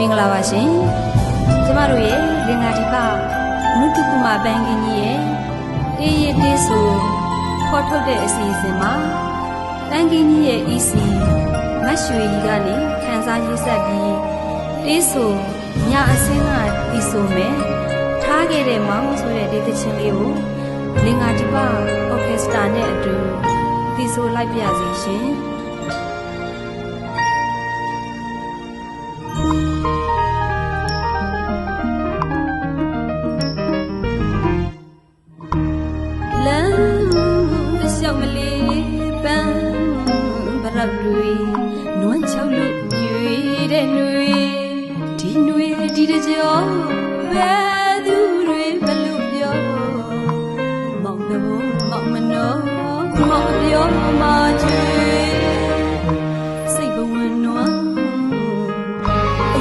မင်္ဂလာပါရှင်ကျမတို့ရဲ့လင်္ကာဒီပနုတုကုမဘန်ကင်းကြီးရဲ့တေးရတေးဆိုခေါ်ထုတ်တဲ့အစီအစဉ်မှာဘန်ကင်းကြီးရဲ့ EC မတ်ရွှေကြီးကနေခန်းစားရေးဆက်ပြီးတေးဆိုညအစင်းကတီးဆိုမယ်ထားခဲ့တဲ့မောင်ဆိုတဲ့ဒေသချင်းလေးကိုလင်္ကာဒီပအော်ကက်စထရာနဲ့အတူတီးဆိုလိုက်ပြစီရှင်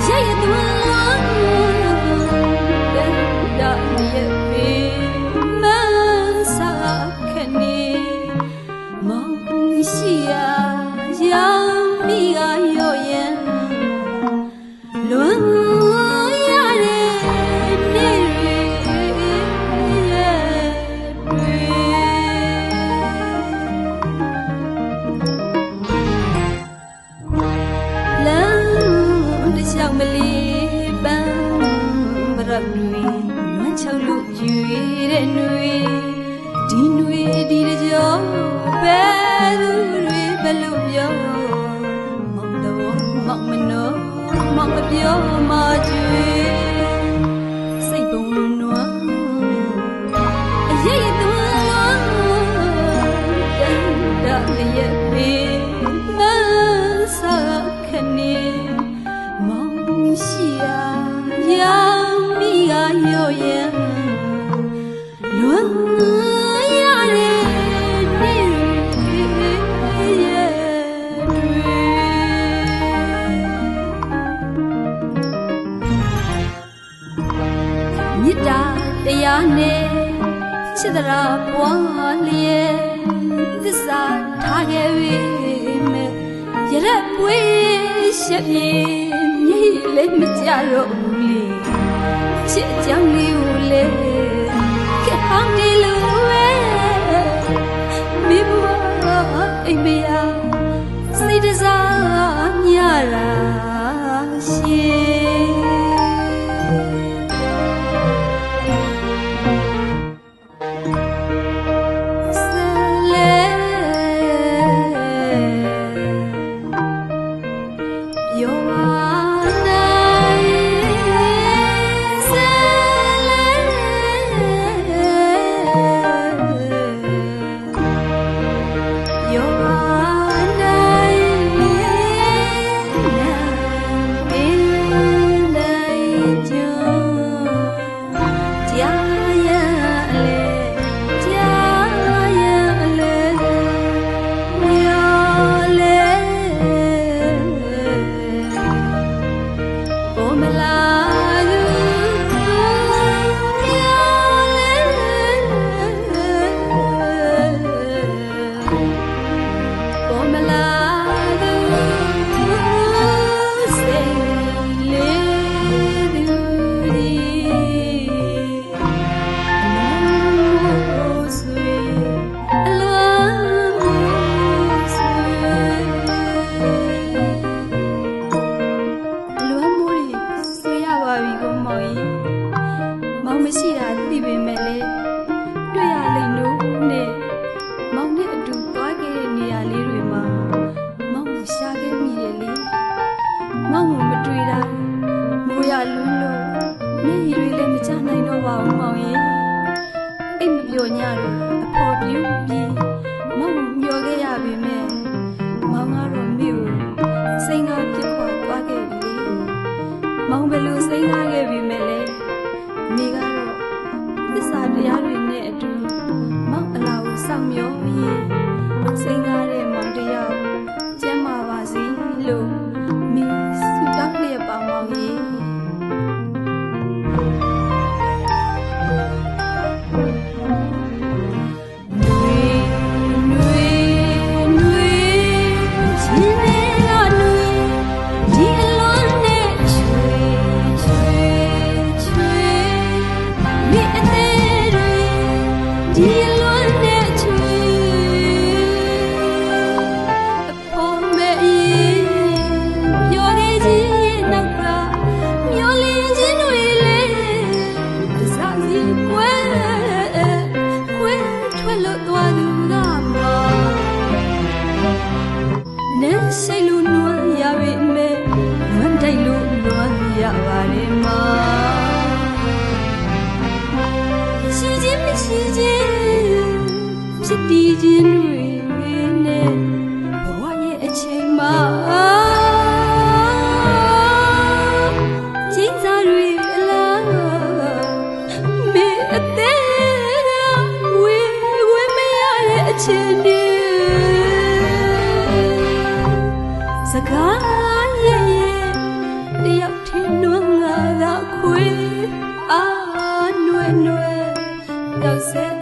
ရရသွမ်းတဲ့ဒါရဲ့ပေမဆာခနေမောင်ရှိရာရာမိက နွမ်းချောက်လို့ယူရတဲ့ຫນွေဒီຫນွေဒီတကြောဘယ်သူတွေဘယ်လိုပြောမောင်တော်မောင်မနောမောင်မပြောမှကျွေစိတ်ပုံနွမ်းအရေးရသွမ်းတန်တရဲ့ပေမဆာခနေမောင်ရှိရာရာ ရားနဲ့ချစ်တရာပွားလျက်သစ္စာထားခဲ့ပြီမဲ့ရရက်ပွေးရှက်ပြေမြေလည်းမကြတော့ဘူးလေချစ်အကြောင်းလေးကိုလေခ မောင်မရှိတာသိပေမဲ့လေတွေ့ရလိမ့်လို့နဲ့မောင်နဲ့အတူသွားခဲ့တဲ့နေရာလေးတွေမှာမောင်ကိုရှာခဲ့မိတယ်လေမောင်ကိုမတွေ့တာမိုးရလွန်းလို့မျက်ရည်တွေလည်းမချနိုင်တော့ပါဘူးမောင်ကြီးအိမ်မပြောညတော့အဖော်ပြူပြီးမောင်မျောခဲ့ရပြီမဲ့မောင်ကတော့မြို့စိန်ကားပြစ်ခွာသွားခဲ့ပြီလေမောင်ဘယ်လိုစိန်ကားခဲ့ပြီမဲ့လဲ အလာ စိတ်လို့နွမ်းရပေမဲ့ဝမ်းတိုက်လို့လွမ်းရပါတယ်မရှိခြင်းမရှိခြင်းဖြစ်တည်ခြင်းတွေနဲ့ဘဝရဲ့အချိန်မှာချင်းစားတွေအလားမေအသေးဝေဝေမရတဲ့အချိန် အာ